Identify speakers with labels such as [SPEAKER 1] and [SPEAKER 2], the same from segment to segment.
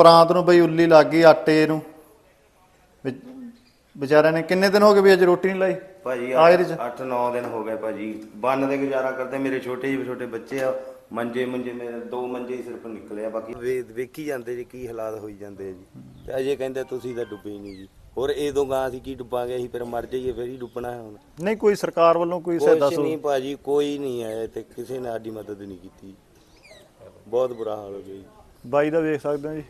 [SPEAKER 1] ਪ੍ਰਾਂਤ ਨੂੰ ਬਈ ਉੱਲੀ ਲੱਗ ਗਈ ਆਟੇ ਨੂੰ। ਵਿਚਾਰਿਆਂ ਨੇ ਕਿੰਨੇ ਦਿਨ ਹੋ ਗਏ ਵੀ ਅੱਜ ਰੋਟੀ ਨਹੀਂ ਲਾਈ?
[SPEAKER 2] ਭਾਜੀ
[SPEAKER 1] ਆ ਇਹਦੇ ਚ।
[SPEAKER 2] 8-9 ਦਿਨ ਹੋ ਗਏ ਭਾਜੀ। ਬੰਨ ਦੇ ਗੁਜ਼ਾਰਾ ਕਰਦੇ ਮੇਰੇ ਛੋਟੇ ਜਿਹੇ ਛੋਟੇ ਬੱਚੇ ਆ। ਮੰਜੇ ਮੰਜੇ ਮੇਰੇ ਦੋ ਮੰਜੇ ਹੀ ਸਿਰਫ ਨਿਕਲੇ ਆ ਬਾਕੀ ਵੇ- ਵੇਖੀ ਜਾਂਦੇ ਜੀ ਕੀ ਹਾਲਾਤ ਹੋਈ ਜਾਂਦੇ ਆ ਜੀ। ਤੇ ਅਜੇ ਕਹਿੰਦੇ ਤੁਸੀਂ ਤਾਂ ਡੁੱਬੇ ਨਹੀਂ ਜੀ। ਹੋਰ ਇਹ ਗਾਂ ਅਸੀਂ ਕੀ ਡੁੱਬਾਂਗੇ ਅਸੀਂ ਫਿਰ ਮਰ ਜਾਈਏ ਫਿਰ ਹੀ ਡੁੱਬਣਾ ਹੈ ਹੁਣ।
[SPEAKER 1] ਨਹੀਂ ਕੋਈ ਸਰਕਾਰ ਵੱਲੋਂ ਕੋਈ ਸਹਾਇਤਾ
[SPEAKER 2] ਕੁਛ
[SPEAKER 1] ਸੂ
[SPEAKER 2] ਨਹੀਂ ਭਾਜੀ ਕੋਈ ਨਹੀਂ ਆਇਆ ਤੇ ਕਿਸੇ ਨੇ ਸਾਡੀ ਮਦਦ ਨਹੀਂ ਕੀਤੀ। ਬਹੁਤ ਬੁਰਾ ਹਾਲ ਹੋ ਗਿਆ ਜੀ।
[SPEAKER 1] ਬਾਈ ਦਾ ਵੇਖ ਸਕਦੇ ਹੋ ਜੀ।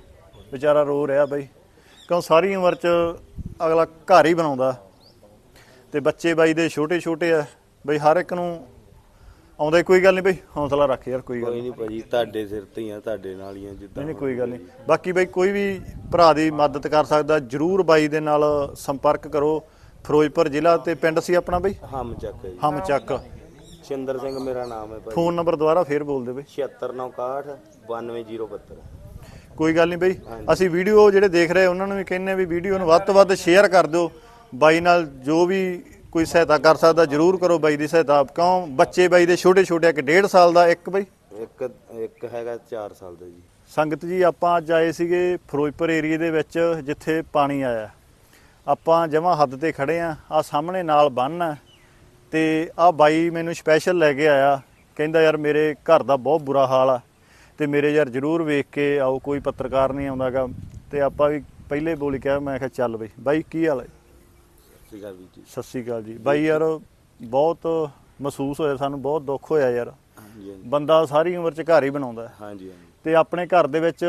[SPEAKER 1] ਵਿਚਾਰਾ ਰੋ ਰਿਹਾ ਬਾਈ। ਕਿਉਂ ਸਾਰੀ ਉਮਰ ਚ ਅਗਲਾ ਘਰ ਹੀ ਬਣਾਉਂਦਾ। ਤੇ ਬੱਚੇ ਬਾਈ ਦੇ ਛੋਟੇ ਛੋਟੇ ਆ। ਬਈ ਹਰ ਇੱਕ ਨੂੰ ਆਉਂਦਾ ਕੋਈ ਗੱਲ ਨਹੀਂ ਬਈ ਹੌਸਲਾ ਰੱਖ ਯਾਰ ਕੋਈ ਗੱਲ
[SPEAKER 2] ਕੋਈ ਨਹੀਂ ਭਾਜੀ ਤੁਹਾਡੇ ਸਿਰ ਤੇ ਹੀ ਆ ਤੁਹਾਡੇ ਨਾਲ ਹੀ ਆ ਜਿੱਦਾਂ
[SPEAKER 1] ਨਹੀਂ ਕੋਈ ਗੱਲ ਨਹੀਂ। ਬਾਕੀ ਬਈ ਕੋਈ ਵੀ ਭਰਾ ਦੀ ਮਦਦ ਕਰ ਸਕਦਾ ਜਰੂਰ ਬਾਈ ਦੇ ਨਾਲ ਸੰਪਰਕ ਕਰੋ। ਫਿਰੋਜ਼ਪੁਰ ਜ਼ਿਲ੍ਹਾ ਤੇ ਪਿੰਡ ਸੀ ਆਪਣਾ ਬਈ?
[SPEAKER 2] ਹਮ ਚੱਕ ਜੀ।
[SPEAKER 1] ਹਮ ਚੱਕ।
[SPEAKER 2] ਸ਼ਿੰਦਰ ਸਿੰਘ ਮੇਰਾ ਨਾਮ ਹੈ ਭਾਜੀ।
[SPEAKER 1] ਫੋਨ ਨੰਬਰ ਦੁਬਾਰਾ ਫੇਰ ਬੋਲ ਦੇ ਬਈ।
[SPEAKER 2] 7691 92072
[SPEAKER 1] ਕੋਈ ਗੱਲ ਨਹੀਂ ਬਈ। ਅਸੀਂ ਵੀਡੀਓ ਜਿਹੜੇ ਦੇਖ ਰਹੇ ਉਹਨਾਂ ਨੂੰ ਵੀ ਕਹਿੰਨੇ ਵੀ ਵੀਡੀਓ ਨੂੰ ਵੱਧ ਤੋਂ ਵੱਧ ਸ਼ੇਅਰ ਕਰ ਦਿਓ। ਬਾਈ ਨਾਲ ਜੋ ਵੀ ਕੋਈ ਸਹਾਇਤਾ ਕਰ ਸਕਦਾ ਜਰੂਰ ਕਰੋ ਬਾਈ ਦੀ ਸਹਾਇਤਾ। ਕਿਉਂ? ਬੱਚੇ ਬਾਈ ਦੇ ਛੋਟੇ ਛੋਟੇ ਇੱਕ 1.5 ਸਾਲ ਦਾ ਇੱਕ ਬਈ।
[SPEAKER 2] ਇੱਕ ਇੱਕ ਹੈਗਾ 4 ਸਾਲ ਦਾ ਜੀ।
[SPEAKER 1] ਸੰਗਤ ਜੀ ਆਪਾਂ ਅੱਜ ਆਏ ਸੀਗੇ ਫਿਰੋਜ਼ਪੁਰ ਏਰੀਏ ਦੇ ਵਿੱਚ ਜਿੱਥੇ ਪਾਣੀ ਆਇਆ। ਆਪਾਂ ਜਮਾਂ ਹੱਦ ਤੇ ਖੜੇ ਆ ਆ ਸਾਹਮਣੇ ਨਾਲ ਬੰਨ ਆ ਤੇ ਆ ਬਾਈ ਮੈਨੂੰ ਸਪੈਸ਼ਲ ਲੈ ਕੇ ਆਇਆ। ਕਹਿੰਦਾ ਯਾਰ ਮੇਰੇ ਘਰ ਦਾ ਬਹੁਤ ਬੁਰਾ ਹਾਲ ਆ। ਤੇ ਮੇਰੇ ਯਾਰ ਜਰੂਰ ਵੇਖ ਕੇ ਆਓ ਕੋਈ ਪੱਤਰਕਾਰ ਨਹੀਂ ਆਉਂਦਾਗਾ ਤੇ ਆਪਾਂ ਵੀ ਪਹਿਲੇ ਬੋਲ ਕਿਹਾ ਮੈਂ ਕਿਹਾ ਚੱਲ ਬਈ। ਬਾਈ ਕੀ ਹਾਲ ਹੈ? ਸਤਿ ਸ਼੍ਰੀ ਅਕਾਲ ਜੀ। ਬਾਈ ਯਾਰ ਬਹੁਤ ਮਹਿਸੂਸ ਹੋਇਆ ਸਾਨੂੰ ਬਹੁਤ ਦੁੱਖ ਹੋਇਆ ਯਾਰ। ਬੰਦਾ ਸਾਰੀ ਉਮਰ ਚ ਘਰ ਹੀ ਬਣਾਉਂਦਾ।
[SPEAKER 2] ਹਾਂਜੀ ਹਾਂਜੀ।
[SPEAKER 1] ਤੇ ਆਪਣੇ ਘਰ ਦੇ ਵਿੱਚ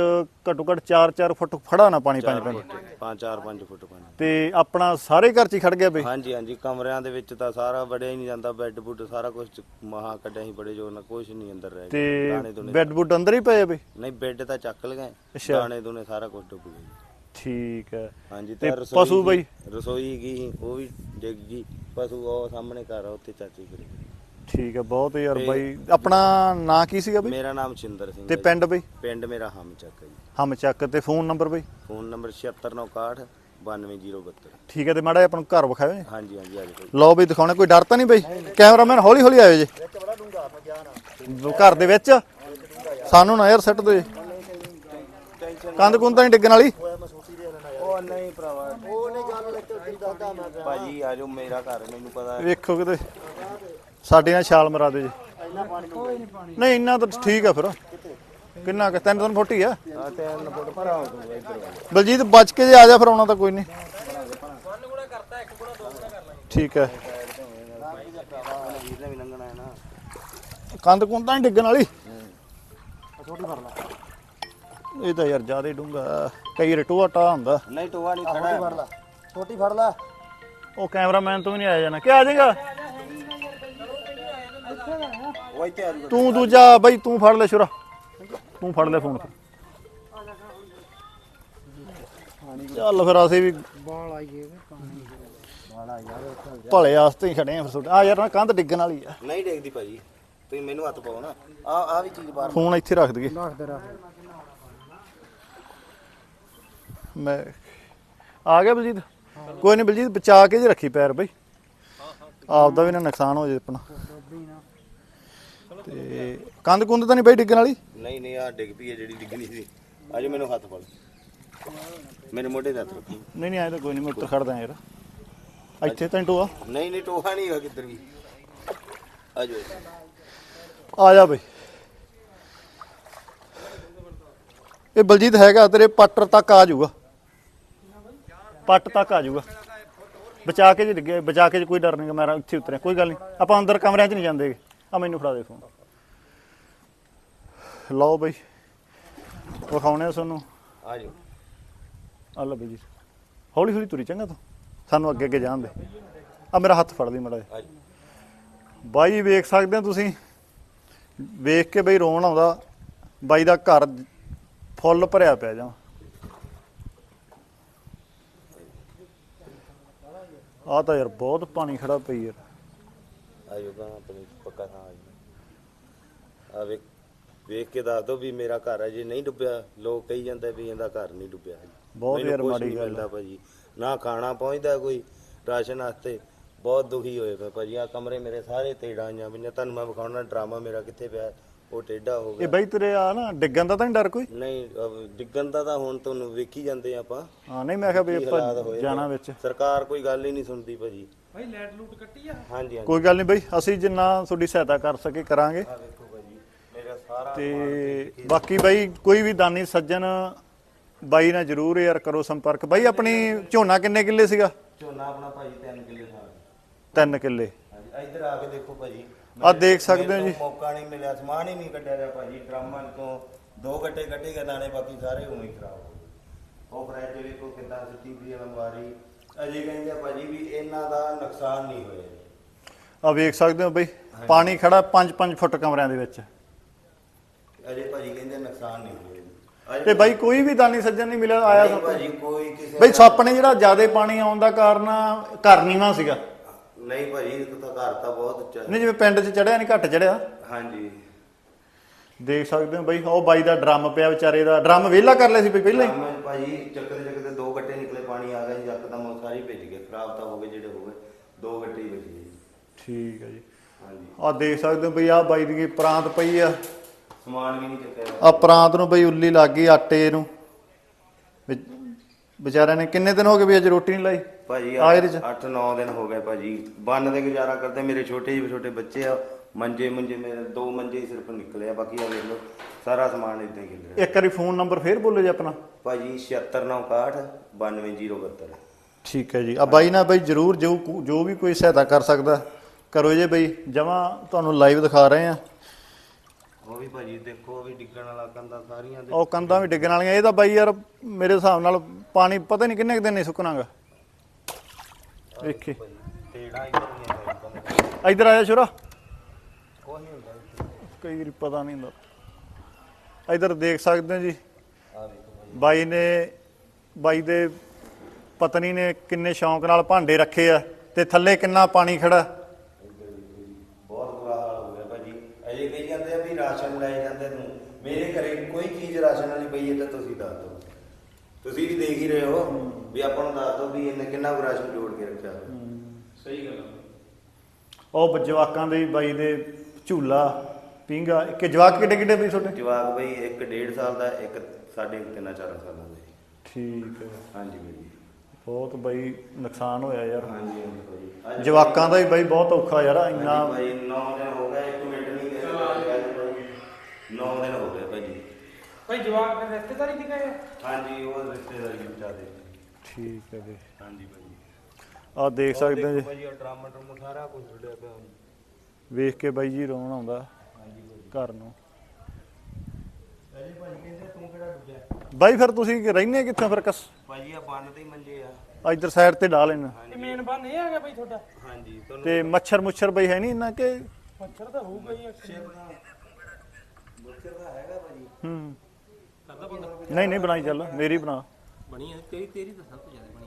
[SPEAKER 1] ਘੱਟੋ ਘੱਟ 4-4 ਫੁੱਟ ਖੜਾ ਨਾ ਪਾਣੀ ਪੰਜ ਪੰਜ
[SPEAKER 2] 5 4 5 ਫੁੱਟ ਪਾਣੀ।
[SPEAKER 1] ਤੇ ਆਪਣਾ ਸਾਰੇ ਘਰ ਚ ਹੀ ਖੜ ਗਿਆ ਬਈ?
[SPEAKER 2] ਹਾਂਜੀ ਹਾਂਜੀ ਕਮਰਿਆਂ ਦੇ ਵਿੱਚ ਤਾਂ ਸਾਰਾ ਵੜਿਆ ਹੀ ਨਹੀਂ ਜਾਂਦਾ ਬੈੱਡ ਬੁੱਡ ਸਾਰਾ ਕੁਝ ਮਹਾ ਕੱਢਿਆ ਹੀ ਬੜੇ ਜੋਰ ਨਾਲ ਕੁਝ ਨਹੀਂ ਅੰਦਰ ਰਹਿ
[SPEAKER 1] ਤੇ
[SPEAKER 2] ਗਿਆ। ਦਾਣੇ ਦੁਨੇ
[SPEAKER 1] ਬੈੱਡ ਬੁੱਡ ਅੰਦਰ ਹੀ ਪਏ ਆ ਬਈ?
[SPEAKER 2] ਨਹੀਂ ਬੈੱਡ ਤਾਂ ਚੱਕ ਲਗਾਏ
[SPEAKER 1] ਅੱਛਾ।
[SPEAKER 2] ਦਾਣੇ ਦੁਨੇ ਸਾਰਾ ਕੁਝ ਡੁੱਬ ਗਿਆ ਜੀ।
[SPEAKER 1] ਠੀਕ ਹੈ।
[SPEAKER 2] ਹਾਂਜੀ
[SPEAKER 1] ਤੇ
[SPEAKER 2] ਰਸੋਈ
[SPEAKER 1] ਪਸ਼ੂ ਬਈ?
[SPEAKER 2] ਰਸੋਈ ਗਈ ਉਹ ਵੀ ਡਿੱਗ ਗਈ। ਪਸ਼ੂ ਉਹ ਸਾਹਮਣੇ ਘਰ ਆ ਉੱਥੇ ਚਾਚੀ ਕਰੇ
[SPEAKER 1] ਠੀਕ ਹੈ ਬਹੁਤ ਯਾਰ
[SPEAKER 2] ਤੇ-
[SPEAKER 1] ਬਾਈ ਆਪਣਾ ਨਾਂ ਕੀ ਸੀਗਾ ਬਈ?
[SPEAKER 2] ਮੇਰਾ ਨਾਮ ਸ਼ਿੰਦਰ ਸਿੰਘ
[SPEAKER 1] ਤੇ
[SPEAKER 2] ਹੈ ਜੀ।
[SPEAKER 1] ਪਿੰਡ ਬਈ?
[SPEAKER 2] ਪਿੰਡ ਮੇਰਾ ਹਮ ਚੱਕ ਹੈ ਜੀ।
[SPEAKER 1] ਹਮ ਚੱਕ ਤੇ ਫੋਨ ਨੰਬਰ ਬਈ?
[SPEAKER 2] ਫੋਨ ਨੰਬਰ 7691 92072
[SPEAKER 1] ਠੀਕ ਹੈ ਤੇ ਮਾੜਾ ਜਿਹਾ ਆਪਾਂ ਨੂੰ ਘਰ ਵਿਖਾਓ ਜੀ।
[SPEAKER 2] ਹਾਂਜੀ ਹਾਂਜੀ ਆ ਜਾਓ।
[SPEAKER 1] ਲਓ ਬਈ ਦਿਖਾਉਣਾ ਕੋਈ ਡਰ ਤਾਂ ਨਹੀਂ ਬਈ? ਕੈਮਰਾਮੈਨ ਹੌਲੀ ਹੌਲੀ ਆਇਓ ਜੀ। ਘਰ ਦੇ ਵਿੱਚ। ਸਾਨੂੰ ਨਾ ਯਾਰ ਸੱਟ ਦੇ ਕੰਧ ਕੁੰਧ ਤਾਂ ਨਹੀਂ ਡਿੱਗਣ ਵਾਲੀ?
[SPEAKER 2] ਉਹ ਨਹੀਂ ਭਰਾਵਾ। ਉਹ ਨਹੀਂ ਗੱਲ ਭਾਜੀ ਆ ਜਾਓ ਮੇਰਾ ਘਰ ਮੈਨੂੰ ਪਤਾ ਹੈ।
[SPEAKER 1] ਵੇਖੋ ਕਿਤੇ। ਸਾਡੇ ਨਾਲ ਛਾਲ ਮਰਾ ਦਿਓ ਜੀ। ਨਹੀਂ ਇੰਨਾ ਤਾਂ ਠੀਕ ਆ ਫਿਰ। ਕਿੰਨਾ ਕਿ? ਤਿੰਨ ਤਿੰਨ ਫੁੱਟ ਹੀ ਆ।
[SPEAKER 2] ਆ ਤੇ ਇਹਨਾਂ ਫੁੱਟ ਭਰਾ ਹੋ ਤੂੰ ਇੱਧਰ ਆ।
[SPEAKER 1] ਬਲਜੀਤ ਬਚ ਕੇ ਜੇ ਆ ਜਾ ਫਿਰ ਆਉਣਾ ਤਾਂ ਕੋਈ ਨਹੀਂ ਠੀਕ ਹੈ
[SPEAKER 2] ਵੀਰ ਨੇ ਵੀ ਲੰਘਣਾ ਹੈ ਨਾ
[SPEAKER 1] ਕੰਧ ਤਾਂ ਨਹੀਂ ਡਿੱਗਣ ਵਾਲੀ। ਇਹ ਤਾਂ ਯਾਰ ਜ਼ਿਆਦਾ ਡੂੰਗਾ ਕਈ ਰਟੂਆ ਟਾ ਹੁੰਦਾ।
[SPEAKER 2] ਨਹੀਂ ਟੋਆ ਨਹੀਂ ਖੜਾ।
[SPEAKER 3] ਛੋਟੀ ਫੜ ਲੈ
[SPEAKER 1] ਉਹ ਕੈਮਰਾਮੈਨ ਤੋਂ ਵੀ ਨਹੀਂ ਆਇਆ ਜਾਣਾ। ਕਿ ਆ ਜਾਏਗਾ? ਤੂੰ ਦੂਜਾ ਬਈ ਤੂੰ ਫੜ ਲੈ ਸ਼ੁਰਾ। ਤੂੰ ਫੜ ਲੈ ਫੋਨ ਚੱਲ ਫਿਰ ਅਸੀਂ ਵੀ
[SPEAKER 3] ਬਾਲ ਆਈਏ ਪਾਣੀ
[SPEAKER 1] ਭਲੇ ਆਸਤੇ ਹੀ ਖੜੇ ਆ ਫਿਰ ਤੁਹਾਡੇ। ਆ ਯਾਰ ਨਾ ਕੰਧ ਡਿੱਗਣ ਵਾਲੀ ਆ।
[SPEAKER 2] ਨਹੀਂ ਡੇਗਦੀ ਭਾਜੀ। ਤੁਸੀਂ ਮੈਨੂੰ ਹੱਥ ਪਾਓ ਨਾ। ਆ ਆ ਵੀ ਚੀਜ਼ ਬਾਹਰ।
[SPEAKER 1] ਫੋਨ ਇੱਥੇ ਰੱਖ ਦਈਏ।
[SPEAKER 3] ਰੱਖ ਦੇ ਰੱਖ
[SPEAKER 1] ਮੈਂ ਆ ਗਿਆ ਬਲਜੀਤ? ਕੋਈ ਨਹੀਂ ਬਲਜੀਤ ਬਚਾ ਕੇ ਜੇ ਰੱਖੀ ਪੈਰ ਬਈ। ਆਪਦਾ ਵੀ ਨਾ ਨੁਕਸਾਨ ਹੋ ਜੇ ਆਪਣਾ। ਤੇ ਕੰਧ ਕੁੰਧ ਤਾਂ ਨਹੀਂ ਬਈ ਡਿੱਗਣ ਵਾਲੀ?
[SPEAKER 2] ਨਹੀਂ ਨਹੀਂ ਆ ਡਿੱਗ ਪਈ ਹੈ ਜਿਹੜੀ ਡਿੱਗਣੀ ਸੀ। ਆਜੋ ਮੈਨੂੰ ਹੱਥ ਫੜ। ਮੇਰੇ ਮੋਢੇ ਤੇ ਹੱਥ ਰੱਖੀ।
[SPEAKER 1] ਨਹੀਂ ਨਹੀਂ ਆਏ ਤਾਂ ਕੋਈ ਨਹੀਂ ਮੈਂ ਉੱਤਰ ਖੜਦਾ ਯਾਰ। ਇੱਥੇ ਤਾਂ ਟੋਆ?
[SPEAKER 2] ਨਹੀਂ ਨਹੀਂ ਟੋਹਾ ਨਹੀਂ ਹੈਗਾ ਕਿੱਧਰ ਵੀ। ਆਜੋ
[SPEAKER 1] ਆ ਜਾ ਬਈ। ਇਹ ਬਲਜੀਤ ਹੈਗਾ ਤੇਰੇ ਪੱਟਰ ਤੱਕ ਆ ਜਾਊਗਾ। ਪੱਟ ਤੱਕ ਆ ਜਾਊਗਾ। ਬਚਾ ਕੇ ਜੇ ਡਿੱਗੇ ਬਚਾ ਕੇ ਜੇ ਕੋਈ ਡਰ ਨਹੀਂ ਮੈਂ ਇੱਥੇ ਉਤਰਿਆ। ਕੋਈ ਗੱਲ ਨਹੀਂ ਆਪਾਂ ਅੰਦਰ ਕਮਰਿਆਂ 'ਚ ਨਹੀਂ ਜਾਂਦੇ ਆ ਮੈਨੂੰ ਫੜਾ ਦੇ ਫੋਨ ਲਓ ਬਈ। ਵਿਖਾਉਣੇ ਆ ਤੁਹਾਨੂੰ।
[SPEAKER 2] ਆਜੋ
[SPEAKER 1] ਆ ਲੈ ਬਈ ਜੀ। ਹੌਲੀ ਹੌਲੀ ਤੁਰੀ ਚੰਗਾ ਤੂੰ। ਸਾਨੂੰ ਅੱਗੇ ਅੱਗੇ ਜਾਣ ਦੇ। ਆ ਮੇਰਾ ਹੱਥ ਫੜ ਲਈ ਮੜਾ
[SPEAKER 2] ਆਜੋ
[SPEAKER 1] ਬਾਈ ਵੇਖ ਸਕਦੇ ਹੋ ਤੁਸੀਂ? ਵੇਖ ਕੇ ਬਈ ਰੋਣ ਆਉਂਦਾ। ਬਾਈ ਦਾ ਘਰ ਫੁੱਲ ਭਰਿਆ ਪਿਆ ਜਾਂ। ਆ ਤਾਂ ਯਾਰ ਬਹੁਤ ਪਾਣੀ ਖੜਾ ਪਈ ਯਾਰ।
[SPEAKER 2] ਆਜੋ ਗਾ ਆਪਣੀ ਪੱਕਾ ਥਾਂ ਆਜੋ ਆ ਵੇਖ ਵੇਖ ਕੇ ਦੱਸ ਦੋ ਵੀ ਮੇਰਾ ਘਰ ਹੈ ਜੇ ਨਹੀਂ ਡੁੱਬਿਆ ਲੋਕ ਕਹੀ ਜਾਂਦੇ ਵੀ ਇਹਦਾ ਘਰ ਨਹੀਂ ਡੁੱਬਿਆ। ਜੀ
[SPEAKER 1] ਬਹੁਤ ਯਾਰ ਮਾੜੀ ਗੱਲ
[SPEAKER 2] ਮਿਲਦਾ ਭਾਜੀ। ਨਾ ਖਾਣਾ ਪਹੁੰਚਦਾ ਕੋਈ ਰਾਸ਼ਨ ਵਾਸਤੇ। ਬਹੁਤ ਦੁਖੀ ਹੋਏ ਪਏ ਭਾਜੀ। ਆ ਕਮਰੇ ਮੇਰੇ ਸਾਰੇ ਤੇੜਾਂ ਆਈਆਂ ਪਈਆਂ। ਤੁਹਾਨੂੰ ਮੈਂ ਵਿਖਾਉਣਾ ਡਰਾਮਾ ਮੇਰਾ ਕਿੱਥੇ ਪਿਆ? ਹੈ। ਉਹ ਟੇਢਾ ਹੋ
[SPEAKER 1] ਇਹ
[SPEAKER 2] ਗਿਆ।
[SPEAKER 1] ਬਾਈ ਤੇਰੇ ਆ ਨਾ ਡਿੱਗਣ ਦਾ ਤਾਂ ਨਹੀਂ ਡਰ ਕੋਈ?
[SPEAKER 2] ਨਹੀਂ ਡਿੱਗਣ ਦਾ ਤਾਂ ਹੁਣ ਤੁਹਾਨੂੰ ਵੇਖੀ ਜਾਂਦੇ ਆਪਾਂ।
[SPEAKER 1] ਹਾਂ ਨਹੀਂ ਮੈਂ ਕਿਹਾ ਵੀ ਆਪਾਂ ਜਾਣਾ। ਵਿੱਚ।
[SPEAKER 2] ਸਰਕਾਰ ਕੋਈ ਗੱਲ ਹੀ ਨਹੀਂ ਸੁਣਦੀ ਭਾਜੀ।
[SPEAKER 3] ਭਾਈ ਲੈਟ ਲੂਟ ਕੱਟੀ ਆ?
[SPEAKER 2] ਹਾਂਜੀ ਹਾਂਜੀ।
[SPEAKER 1] ਕੋਈ ਗੱਲ ਨਹੀਂ ਬਾਈ ਅਸੀਂ ਜਿੰਨਾ ਤੁਹਾਡੀ ਸਹਾਇਤਾ ਕਰ ਸਕੇ ਕਰਾਂਗੇ।
[SPEAKER 2] ਆ ਵੇਖੋ ਭਾਜੀ ਮੇਰਾ ਸਾਰਾ
[SPEAKER 1] ਤੇ ਬਾਕੀ ਬਾਈ ਕੋਈ ਵੀ ਦਾਨੀ ਸੱਜਣ ਬਾਈ ਨਾਲ ਜਰੂਰ ਯਾਰ ਕਰੋ ਸੰਪਰਕ। ਬਾਈ ਆਪਣੀ ਝੋਨਾ ਕਿੰਨੇ ਕਿੱਲੇ ਸੀਗਾ?
[SPEAKER 2] ਝੋਨਾ ਆਪਣਾ ਭਾਜੀ 3 ਕਿੱਲੇ ਨਾਲ।
[SPEAKER 1] 3 ਕਿੱਲੇ।
[SPEAKER 2] ਹਾਂਜੀ ਇੱਧਰ ਆ ਕੇ ਦੇਖੋ ਭਾਜੀ।
[SPEAKER 1] ਆਹ ਦੇਖ ਸਕਦੇ ਹੋ ਜੀ।
[SPEAKER 2] ਮੌਕਾ ਨਹੀਂ ਮਿਲਿਆ ਸਮਾਨ ਹੀ ਨਹੀਂ ਕੱਢਿਆ ਰਿਹਾ ਭਾਜੀ। ਡਰਮਾਂ ਤੋਂ ਦੋ ਗੱਟੇ ਕੱਢੇ ਗਏ ਦਾਣੇ ਬਾਕੀ ਸਾਰੇ ਉਵੇਂ ਹੀ ਖਰਾਬ ਹੋ ਗਏ। ਉਹ ਫਰੈਜ ਵੇਖੋ ਕਿੱਦਾਂ ਸਿੱਟੀ ਪਈ ਅਲਮਾਰੀ। ਅਜੇ ਕਹਿੰਦੇ ਆ ਭਾਜੀ ਵੀ ਇਹਨਾਂ ਦਾ ਨੁਕਸਾਨ ਨਹੀਂ ਹੋਇਆ।
[SPEAKER 1] ਆ ਵੇਖ ਸਕਦੇ ਹੋ ਬਾਈ ਪਾਣੀ ਖੜਾ 5-5 ਫੁੱਟ ਕਮਰਿਆਂ ਦੇ ਵਿੱਚ।
[SPEAKER 2] ਅਜੇ ਭਾਜੀ ਕਹਿੰਦੇ ਨੁਕਸਾਨ ਨਹੀਂ ਹੋਇਆ
[SPEAKER 1] ਤੇ ਬਾਈ ਕੋਈ ਵੀ ਦਾਨੀ ਸੱਜਣ ਨਹੀਂ ਮਿਲਿਆ ਆਇਆ
[SPEAKER 2] ਨਹੀਂ ਭਾਜੀ ਕੋਈ ਕਿਸੇ
[SPEAKER 1] ਬਈ ਸੱਪ ਨੇ ਜਿਹੜਾ ਜ਼ਿਆਦਾ ਪਾਣੀ ਆਉਣ ਦਾ ਕਾਰਨ ਘਰ ਨੀਵਾਂ ਸੀਗਾ।
[SPEAKER 2] ਨਹੀਂ ਭਾਜੀ ਇਹ ਤਾਂ ਘਰ ਤਾਂ ਬਹੁਤ ਉੱਚਾ।
[SPEAKER 1] ਨਹੀਂ ਜਿਵੇਂ ਪਿੰਡ 'ਚ ਚੜਿਆ ਨਹੀਂ ਘੱਟ ਚੜਿਆ।
[SPEAKER 2] ਹਾਂਜੀ।
[SPEAKER 1] ਦੇਖ ਸਕਦੇ ਹੋ ਬਾਈ ਉਹ ਬਾਈ ਦਾ ਡਰਮ ਪਿਆ ਵਿਚਾਰੇ ਦਾ। ਡਰਮ ਵਿਹਲਾ ਕਰ ਲਿਆ ਸੀ ਬਈ ਪਹਿਲਾਂ ਹੀ।
[SPEAKER 2] ਭਾਜੀ ਚੱਕਦੇ ਚੱਕਦੇ ਦੋ ਗੱਟੇ ਨਿਕਲੇ ਪਾਣੀ ਆ ਗਿਆ ਜੀ ਯਕਦਮ ਉਹ ਸਾਰੇ ਭਿੱਜ ਗਏ ਖਰਾਬ ਤਾਂ ਹੋ ਗਏ ਜਿਹੜੇ ਹੋ ਗਏ ਦੋ ਗੱਟੇ ਹੀ ਬਚ ਗਏ ਜੀ।
[SPEAKER 1] ਠੀਕ ਹੈ ਜੀ।
[SPEAKER 2] ਹਾਂਜੀ
[SPEAKER 1] ਆ ਦੇਖ ਸਕਦੇ ਹੋ ਬਈ ਆ ਬਾਈ ਦੀ ਪ੍ਰਾਂਤ ਪਈ ਆ।
[SPEAKER 2] ਸਮਾਨ ਵੀ ਨਹੀਂ ਚੱਕਿਆ।
[SPEAKER 1] ਆ ਪ੍ਰਾਂਤ ਨੂੰ ਬਈ ਉੱਲੀ ਲੱਗ ਗਈ ਆਟੇ ਨੂੰ। ਵਿਚ- ਵਿਚਾਰਿਆਂ ਨੇ ਕਿੰਨੇ ਦਿਨ ਹੋ ਗਏ ਵੀ ਅੱਜ ਰੋਟੀ ਨਹੀਂ ਲਾਈ?
[SPEAKER 2] ਭਾਜੀ
[SPEAKER 1] ਆ ਇਹਦੇ ਚ
[SPEAKER 2] 8-9 ਦਿਨ ਹੋ ਗਏ ਭਾਜੀ। ਬੰਨ ਦੇ ਗੁਜ਼ਾਰਾ ਕਰਦੇ ਮੇਰੇ ਛੋਟੇ ਜਿਹੇ ਛੋਟੇ ਬੱਚੇ ਆ। ਮੰਜੇ ਮੰਜੇ ਮੇਰੇ ਦੋ ਮੰਜੇ ਸਿਰਫ ਨਿਕਲੇ ਆ ਬਾਕੀ ਆ ਵੇਖ ਲਓ ਸਾਰਾ ਸਮਾਨ ਇਦਾਂ ਹੀ ਗਿਰ ਰਿਹਾ।
[SPEAKER 1] ਇੱਕ ਵਾਰੀ ਫੋਨ ਨੰਬਰ ਫੇਰ ਬੋਲੋ ਜੀ ਆਪਣਾ।
[SPEAKER 2] ਭਾਜੀ 76961 92072
[SPEAKER 1] ਠੀਕ ਹੈ ਜੀ। ਆ ਬਾਈ ਨਾ ਬਾਈ ਜਰੂਰ ਜੋ ਜੋ ਵੀ ਕੋਈ ਸਹਾਇਤਾ ਕਰ ਸਕਦਾ। ਕਰੋ ਜੇ ਬਈ ਜਮਾ ਤੁਹਾਨੂੰ ਲਾਈਵ ਦਿਖਾ ਰਹੇ ਆ।
[SPEAKER 2] ਉਹ ਵੀ ਭਾਜੀ ਦੇਖੋ ਉਹ ਵੀ ਡਿੱਗਣ ਵਾਲਾ ਕੰਦਾ ਸਾਰੀਆਂ ਦੇ
[SPEAKER 1] ਉਹ ਕੰਧਾਂ ਵੀ ਡਿੱਗਣ ਵਾਲੀਆਂ ਇਹ ਤਾਂ ਬਾਈ ਯਾਰ ਮੇਰੇ ਹਿਸਾਬ ਨਾਲ ਪਾਣੀ ਪਤਾ ਨਹੀਂ ਕਿੰਨੇ ਕੁ ਦਿਨ ਨਹੀਂ ਸੁੱਕਣਾਗਾ। ਵੇਖੀ।
[SPEAKER 2] ਤੇੜਾ ਇੱਧਰ ਨਹੀਂ ਆਇਆ
[SPEAKER 1] ਇੱਧਰ ਆਇਆ ਸ਼ੁਰਾ।
[SPEAKER 2] ਕੋਈ ਨਹੀਂ ਹੁੰਦਾ।
[SPEAKER 1] ਕਈ ਵਾਰੀ ਪਤਾ ਨਹੀਂ ਹੁੰਦਾ। ਇੱਧਰ ਦੇਖ ਸਕਦੇ ਹੋ ਜੀ।
[SPEAKER 2] ਆ ਵੇਖੋ ਭਾਜੀ।
[SPEAKER 1] ਬਾਈ ਨੇ ਬਾਈ ਦੇ ਪਤਨੀ ਨੇ ਕਿੰਨੇ ਸ਼ੌਂਕ ਨਾਲ ਭਾਂਡੇ ਰੱਖੇ ਆ ਤੇ ਥੱਲੇ ਕਿੰਨਾ ਪਾਣੀ ਖੜਾ
[SPEAKER 2] ਬਹੁਤ ਬੁਰਾ ਹਾਲ ਹੋ ਗਿਆ ਭਾਜੀ ਅਜੇ ਕਹੀ ਜਾਂਦੇ ਆ ਵੀ ਰਾਸ਼ਨ ਲੈ ਜਾਂਦੇ ਨੂੰ ਮੇਰੇ ਘਰੇ ਕੋਈ ਚੀਜ਼ ਰਾਸ਼ਨ ਵਾਲੀ ਪਈ ਹੈ ਤਾਂ ਤੁਸੀਂ ਦੱਸ ਦਿਓ। ਤੁਸੀਂ ਵੀ ਦੇਖ ਹੀ ਰਹੇ ਹੋ ਵੀ ਆਪਾਂ ਨੂੰ ਦੱਸ ਦਿਓ ਵੀ ਇਹਨੇ ਕਿੰਨਾ ਕੁ ਰਾਸ਼ਨ ਜੋੜ ਕੇ ਰੱਖਿਆ।
[SPEAKER 3] ਸਹੀ ਗੱਲ
[SPEAKER 1] ਉਹ ਜਵਾਕਾਂ ਦੇ ਵੀ ਬਾਈ ਦੇ ਝੂਲਾ ਪਿੰਗਾ ਕਿ ਜਵਾਕ ਕਿੱਡੇ ਕਿੱਡੇ ਬਈ ਤੁਹਾਡੇ
[SPEAKER 2] ਜਵਾਕ ਬਈ ਇੱਕ ਡੇਢ ਸਾਲ ਦਾ ਇੱਕ ਸਾਡੇ ਤਿੰਨਾਂ ਚਾਰਾਂ ਸਾਲਾਂ ਦਾ। ਜੀ।
[SPEAKER 1] ਠੀਕ ਹੈ।
[SPEAKER 2] ਹਾਂਜੀ ਭਾਜੀ
[SPEAKER 1] ਬਹੁਤ ਬਾਈ ਨੁਕਸਾਨ ਹੋਇਆ ਯਾਰ।
[SPEAKER 2] ਹਾਂਜੀ ਹਾਂਜੀ ਅੱਜ
[SPEAKER 1] ਜਵਾਕਾਂ ਦਾ ਵੀ ਬਾਈ ਬਹੁਤ ਔਖਾ ਯਾਰ ਇੰਨਾ
[SPEAKER 2] ਭਾਜੀ 9 ਦਿਨ ਹੋ ਗਏ ਇੱਕ ਮਿੰਟ ਨਹੀਂ ਗਏ 9 ਦਿਨ ਹੋ ਗਏ।
[SPEAKER 3] ਭਾਈ ਜਵਾਕ ਦੇ ਰਿਸ਼ਤੇਦਾਰੀ ਦੀ ਗਏ ਆ?
[SPEAKER 2] ਹਾਂਜੀ ਉਹ ਰਿਸ਼ਤੇਦਾਰੀ ਵਿੱਚ ਆਦੇ
[SPEAKER 1] ਠੀਕ ਹੈ ਬਈ
[SPEAKER 2] ਹਾਂਜੀ ਭਾਜੀ
[SPEAKER 1] ਆ ਦੇਖ ਸਕਦੇ ਹੋ ਜੀ।
[SPEAKER 2] ਭਾਜੀ ਉਹ ਡਰਾਮਾ ਡਰੂਮਾ ਸਾਰਾ ਕੁਝ ਛੱਡਿਆ ਪਿਆ ਹੁਣ।
[SPEAKER 1] ਵੇਖ ਕੇ ਬਾਈ ਜੀ ਰੋਣ ਆਉਂਦਾ
[SPEAKER 2] ਹਾਂਜੀ
[SPEAKER 1] ਘਰ ਨੂੰ।
[SPEAKER 2] ਅਜੇ ਭਾਜੀ ਕਹਿੰਦੇ ਤੂੰ ਕਿਹੜਾ ਡੁੱਬਿਆ?
[SPEAKER 1] ਬਾਈ ਫਿਰ ਤੁਸੀਂ ਰਹਿੰਦੇ ਕਿੱਥੇ ਫਿਰ ਕਸ?
[SPEAKER 2] ਭਾਜੀ ਆ ਬੰਨ ਤੇ ਹੀ ਮੰਜੇ ਆ।
[SPEAKER 1] ਆ ਇੱਧਰ ਸਾਈਡ ਤੇ ਢਾ ਲੈਣਾ
[SPEAKER 3] ਇਹ ਮੇਨ ਬੰਨ ਇਹ ਆ ਗਿਆ ਭਾਈ ਤੁਹਾਡਾ?
[SPEAKER 2] ਹਾਂਜੀ ਤੁਹਾਨੂੰ
[SPEAKER 1] ਤੇ ਮੱਛਰ ਮੁੱਛਰ ਬਈ ਹੈ ਨਹੀਂ ਇੰਨਾ ਕਿ?
[SPEAKER 3] ਮੱਛਰ ਤਾਂ ਹੋਊਗਾ ਹੀ ਅਕਸਰ
[SPEAKER 2] ਮੁੱਛਰ ਦਾ ਹੈਗਾ ਭਾਜੀ
[SPEAKER 1] ਹੂੰ।
[SPEAKER 3] ਕਰਦਾ ਬੰਦਾ?
[SPEAKER 1] ਨਹੀਂ ਨਹੀਂ ਬਣਾਈ ਚੱਲ ਮੇਰੀ ਬਣਾ।
[SPEAKER 3] ਬਣੀ ਹੈ ਤੇਰੀ ਤੇਰੀ ਤਾਂ ਸਭ ਤੋਂ ਜ਼ਿਆਦਾ ਬਣੀ।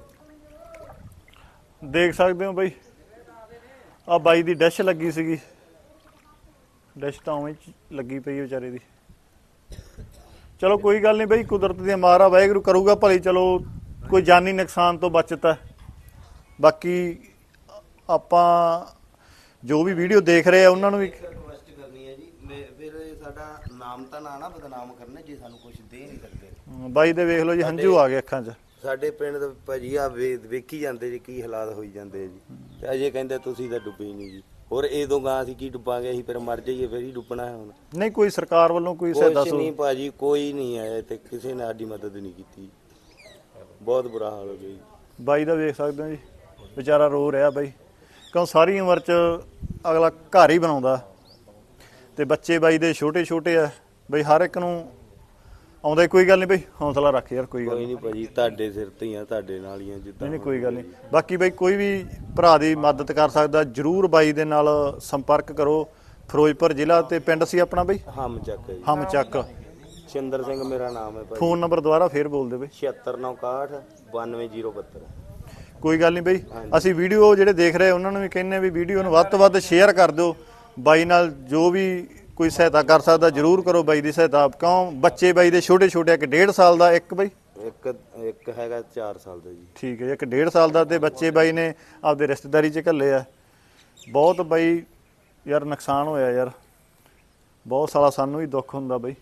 [SPEAKER 1] ਦੇਖ ਸਕਦੇ ਹੋ ਬਾਈ ਆ ਬਾਈ ਦੀ ਡੈਸ਼ ਲੱਗੀ ਸੀਗੀ। ਡੈਸ਼ ਤਾਂ ਉਵੇਂ ਹੀ ਲੱਗੀ ਪਈ ਹੈ ਵਿਚਾਰੇ ਦੀ। ਚਲੋ ਕੋਈ ਗੱਲ ਨਹੀਂ ਬਾਈ ਕੁਦਰਤ ਦੀ ਮਾਰ ਵਾਹਿਗੁਰੂ ਕਰੂਗਾ ਭਲੀ ਚਲੋ ਕੋਈ ਜਾਨੀ ਨੁਕਸਾਨ ਤੋਂ ਬਚਤਾ। ਬਾਕੀ ਆਪਾਂ ਜੋ ਵੀ ਵੀਡੀਓ ਦੇਖ ਰਹੇ ਆ ਉਹਨਾਂ ਨੂੰ ਵੀ
[SPEAKER 2] ਰਿਕਵੈਸਟ ਕਰਨੀ ਹੈ ਜੀ। ਮੈਂ- ਫਿਰ ਇਹ ਸਾਡਾ ਨਾਮ ਤਾਂ ਨਾ ਨਾ ਬਦਨਾਮ ਕਰਨਾ ਜੇ ਸਾਨੂੰ
[SPEAKER 1] ਬਾਈ ਦੇ ਵੇਖ ਲਓ ਜੀ ਹੰਝੂ ਆ ਗਏ ਅੱਖਾਂ 'ਚ।
[SPEAKER 2] ਸਾਡੇ ਪਿੰਡ ਦੇ ਭਾਜੀ ਆ ਵੇਖੀ ਜਾਂਦੇ ਜੀ ਕੀ ਹਾਲਾਤ ਹੋਈ ਜਾਂਦੇ ਜੀ। ਤੇ ਅਜੇ ਕਹਿੰਦੇ ਤੁਸੀਂ ਤਾਂ ਡੁੱਬੇ ਨਹੀਂ ਜੀ। ਹੋਰ ਇਹ ਗਾਂ ਅਸੀਂ ਕੀ ਡੁੱਬਾਂਗੇ ਅਸੀਂ ਫਿਰ ਮਰ ਜਾਈਏ ਫਿਰ ਹੀ ਡੁੱਬਣਾ ਹੈ ਹੁਣ।
[SPEAKER 1] ਨਹੀਂ ਕੋਈ ਸਰਕਾਰ ਵੱਲੋਂ ਕੋਈ ਸਹਾਇਤਾ ਸੋ
[SPEAKER 2] ਨਹੀਂ ਭਾਜੀ ਕੋਈ ਨਹੀਂ ਆਇਆ ਤੇ ਕਿਸੇ ਨੇ ਸਾਡੀ ਮਦਦ ਨਹੀਂ ਕੀਤੀ ਬਹੁਤ ਬੁਰਾ ਹਾਲ ਹੋ ਗਿਆ ਜੀ।
[SPEAKER 1] ਬਾਈ ਦਾ ਵੇਖ ਸਕਦੇ ਹੋ ਜੀ ਵਿਚਾਰਾ ਰੋ ਰਿਹਾ ਬਾਈ। ਕਿਉਂ ਸਾਰੀ ਉਮਰ 'ਚ ਅਗਲਾ ਘਰ ਹੀ ਬਣਾਉਂਦਾ। ਤੇ ਬੱਚੇ ਬਾਈ ਦੇ ਛੋਟੇ ਛੋਟੇ ਆ। ਬਈ ਹਰ ਇੱਕ ਨੂੰ ਆਉਂਦਾ ਕੋਈ ਗੱਲ ਨਹੀਂ ਬਈ ਹੌਸਲਾ ਰੱਖ ਯਾਰ ਕੋਈ ਗੱਲ
[SPEAKER 2] ਕੋਈ
[SPEAKER 1] ਨਹੀਂ।
[SPEAKER 2] ਨਹੀਂ ਭਾਜੀ ਤੁਹਾਡੇ ਸਿਰ ਤੇ ਹੀ ਆ ਤੁਹਾਡੇ ਨਾਲ ਹੀ ਆ ਜਿੱਦਾਂ
[SPEAKER 1] ਨਹੀਂ ਕੋਈ ਗੱਲ ਨਹੀਂ। ਬਾਕੀ ਬਈ ਕੋਈ ਵੀ ਭਰਾ ਦੀ ਮਦਦ ਕਰ ਸਕਦਾ ਜਰੂਰ ਬਾਈ ਦੇ ਨਾਲ ਸੰਪਰਕ ਕਰੋ ਫਿਰੋਜ਼ਪੁਰ ਜ਼ਿਲ੍ਹਾ ਤੇ ਪਿੰਡ ਸੀ ਆਪਣਾ ਬਈ?
[SPEAKER 2] ਹਮ ਚੱਕ ਜੀ।
[SPEAKER 1] ਹਮ ਚੱਕ।
[SPEAKER 2] ਸ਼ਿੰਦਰ ਸਿੰਘ ਮੇਰਾ ਨਾਮ ਹੈ ਭਾਜੀ।
[SPEAKER 1] ਫੋਨ ਨੰਬਰ ਦੁਬਾਰਾ ਫੇਰ ਬੋਲ ਦੇ ਬਈ।
[SPEAKER 2] 7691 92072
[SPEAKER 1] ਕੋਈ ਗੱਲ ਨਹੀਂ ਬਈ ਅਸੀਂ ਵੀਡੀਓ ਜਿਹੜੇ ਦੇਖ ਰਹੇ ਉਹਨਾਂ ਨੂੰ ਵੀ ਕਹਿੰਨੇ ਵੀ ਵੀਡੀਓ ਨੂੰ ਵੱਧ ਤੋਂ ਵੱਧ ਸ਼ੇਅਰ ਕਰ ਦਿਓ। ਬਾਈ ਨਾਲ ਜੋ ਵੀ ਕੋਈ ਸਹਾਇਤਾ ਕਰ ਸਕਦਾ ਜਰੂਰ ਕਰੋ ਬਾਈ ਦੀ ਸਹਾਇਤਾ। ਕਿਉਂ? ਬੱਚੇ ਬਾਈ ਦੇ ਛੋਟੇ ਛੋਟੇ ਇੱਕ ਡੇਢ ਸਾਲ ਦਾ ਇੱਕ ਬਈ?
[SPEAKER 2] ਇੱਕ ਇੱਕ ਹੈਗਾ 4 ਸਾਲ ਦਾ ਜੀ।
[SPEAKER 1] ਠੀਕ ਹੈ ਇੱਕ ਡੇਢ ਸਾਲ ਦਾ ਤੇ ਬੱਚੇ ਬਾਈ ਨੇ ਆਪਦੇ ਰਿਸ਼ਤੇਦਾਰੀ 'ਚ ਘੱਲੇ ਆ। ਬਹੁਤ ਬਾਈ ਯਾਰ ਨੁਕਸਾਨ ਹੋਇਆ ਯਾਰ। ਬਹੁਤ ਸਾਲਾ ਸਾਨੂੰ ਵੀ ਦੁੱਖ ਹੁੰਦਾ ਬਈ।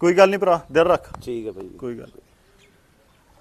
[SPEAKER 1] ਕੋਈ ਗੱਲ ਨਹੀਂ ਭਰਾ ਦਿਲ ਰੱਖ।
[SPEAKER 2] ਠੀਕ ਹੈ ਭਾਈ
[SPEAKER 1] ਕੋਈ ਗੱਲ।